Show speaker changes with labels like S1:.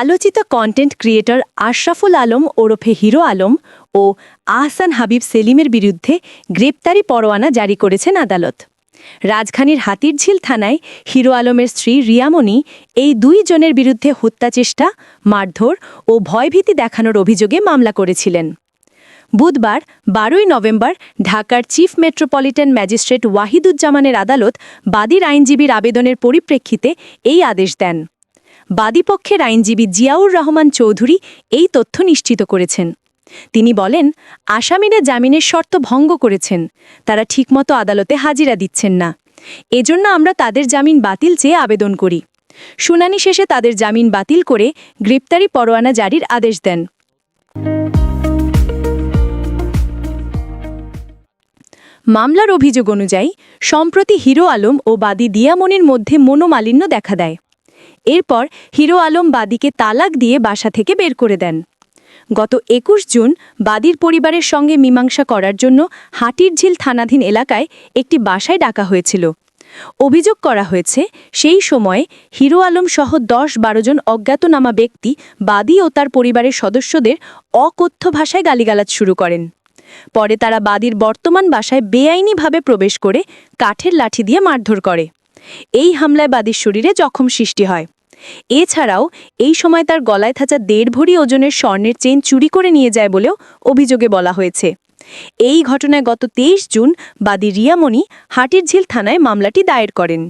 S1: আলোচিত content creator Ashraful Alam, ওরফে hero Alam ও আহসান হাবিব সেলিমের বিরুদ্ধে গ্রেপ্তারি পরোয়ানা জারি করেছেন আদালত। রাজধানীর হাতিরঝিল থানায় হিরো আলমের স্ত্রী রিয়ামণি এই দুই জনের বিরুদ্ধে হত্যাচেষ্টা মারধর ও ভয়ভীতি দেখানোর অভিযোগে মামলা করেছিলেন। বুধবার, বারোই নভেম্বর, ঢাকার চিফ মেট্রোপলিটন ম্যাজিস্ট্রেট ওয়াহিদুজ্জামানের আদালত বাদীর আইনজীবীর আবেদনের পরিপ্রেক্ষিতে এই আদেশ দেন। বাদীপক্ষের আইনজীবী জিয়াউর রহমান চৌধুরী এই তথ্য নিশ্চিত করেছেন। তিনি বলেন, আসামিরা জামিনের শর্ত ভঙ্গ করেছেন, তারা ঠিকমতো আদালতে হাজিরা দিচ্ছেন না। এজন্য আমরা তাদের জামিন বাতিল চেয়ে আবেদন করি। শুনানি শেষে তাদের জামিন বাতিল করে গ্রেপ্তারি পরোয়ানা জারির আদেশ দেন। মামলার অভিযোগ অনুযায়ী, সম্প্রতি হিরো আলম ও বাদী দিয়ামনির মধ্যে মনোমালিন্য দেখা দেয়। এরপর হিরো আলম বাদীকে তালাক দিয়ে বাসা থেকে বের করে দেন। গত একুশ জুন বাদীর পরিবারের সঙ্গে মীমাংসা করার জন্য হাটিরঝিল থানাধীন এলাকায় একটি বাসায় ডাকা হয়েছিল। অভিযোগ করা হয়েছে, সেই সময়ে হিরো আলম সহ দশ বারো জন অজ্ঞাতনামা ব্যক্তি বাদী ও তার পরিবারের সদস্যদের অকথ্য ভাষায় গালিগালাজ শুরু করেন। পরে তারা বাদীর বর্তমান বাসায় বেআইনিভাবে প্রবেশ করে কাঠের লাঠি দিয়ে মারধর করে। এই হামলায় বাদীর শরীরে জখম সৃষ্টি হয়। এছাড়াও এই সময় তার গলায় থাকা দেড় ভরি ওজনের স্বর্ণের চেন চুরি করে নিয়ে যায় বলেও অভিযোগে বলা হয়েছে। এই ঘটনায় গত তেইশ জুন বাদী রিয়ামণি হাটিরঝিল থানায় মামলাটি দায়ের করেন।